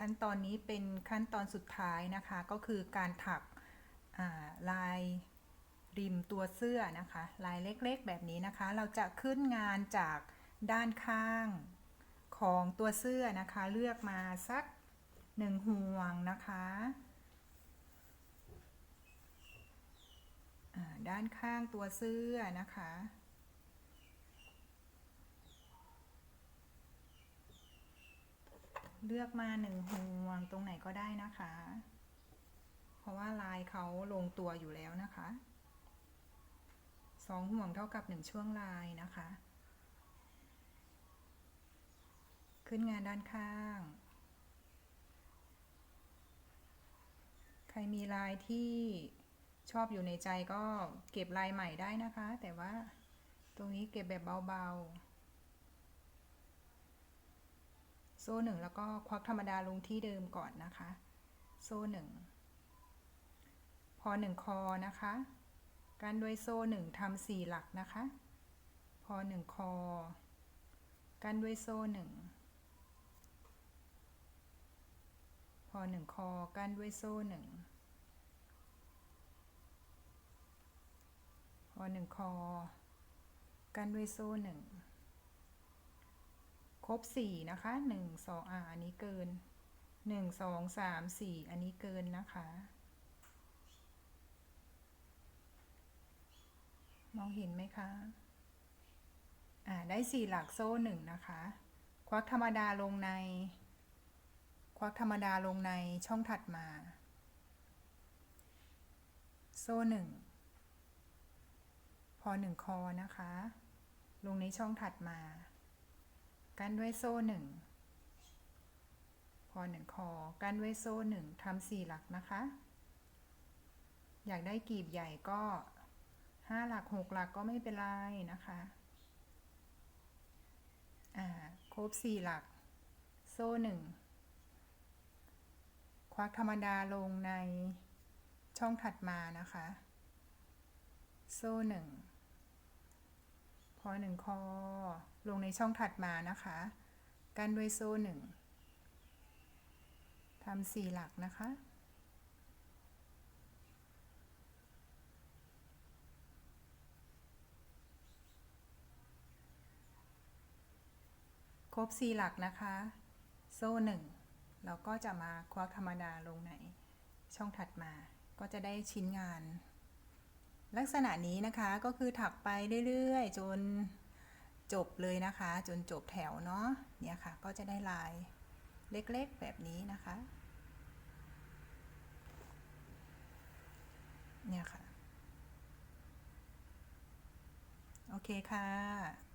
ขั้นตอนนี้เป็นขั้นตอนสุดท้ายนะคะ ก็คือการถักาลายริมตัวเสื้อนะคะ ลายเล็กๆ แบบนี้นะคะ เราจะขึ้นงานจากด้านข้างของตัวเสื้อนะคะ เลือกมาสักหนึ่งห่วงนะคะด้านข้างตัวเสื้อนะคะ เลือกมาหนึ่งห่วงตรงไหนก็ได้นะคะ เพราะว่าลายเขาลงตัวอยู่แล้วนะคะสองห่วงเท่ากับหนึ่งช่วงลายนะคะ ขึ้นงานด้านข้าง ใครมีลายที่ชอบอยู่ในใจก็เก็บลายใหม่ได้นะคะ แต่ว่าตรงนี้เก็บแบบเบาๆ โซ่หนึ่งแล้วก็ควักธรรมดาลงที่เดิมก่อนนะคะ โซ่หนึ่งพอหนึ่งคอนะคะการด้วยโซ่หนึ่งทำสี่หลักนะคะ พอหนึ่งคอกันด้วยโซ่หนึ่งพอหนึ่งคอกันด้วยโซ่หนึ่งพอหนึ่งคอกันด้วยโซ่หนึ่ง รบสี่นะคะหนึ่งสองอ่าอันนี้เกินหนึ่งสองสามสี่อันนี้เกินนะคะ มองเห็นไหมคะอ่าได้สี่หลักโซ่หนึ่งนะคะ ควักธรรมดาลงใน ควักธรรมดาลงในช่องถัดมา โซ่หนึ่งพอหนึ่งคอนะคะ ลงในช่องถัดมา กันด้วยโซ่หนึ่งพอหนึ่งคอ กันด้วยโซ่หนึ่งทำสี่หลักนะคะ อยากได้กีบใหญ่ก็ห้าหลักหกหลักก็ไม่เป็นไรนะคะ อ่า ครบสี่หลัก โซ่หนึ่งควักธรรมดาลงในช่องถัดมานะคะ โซ่หนึ่ง พอหนึ่งคอ ลงในช่องถัดมานะคะ กันด้วยโซ่หนึ่งทำสี่หลักนะคะครบสี่หลักนะคะ โซ่หนึ่งเราก็จะมาควักธรรมดาลงในช่องถัดมา ก็จะได้ชิ้นงาน ลักษณะนี้นะคะก็คือถักไปเรื่อยๆ จนจบเลยนะคะ จนจบแถวเนาะเนี่ยค่ะ ก็จะได้ลายเล็กๆแบบนี้นะคะ เนี่ยค่ะ โอเคค่ะ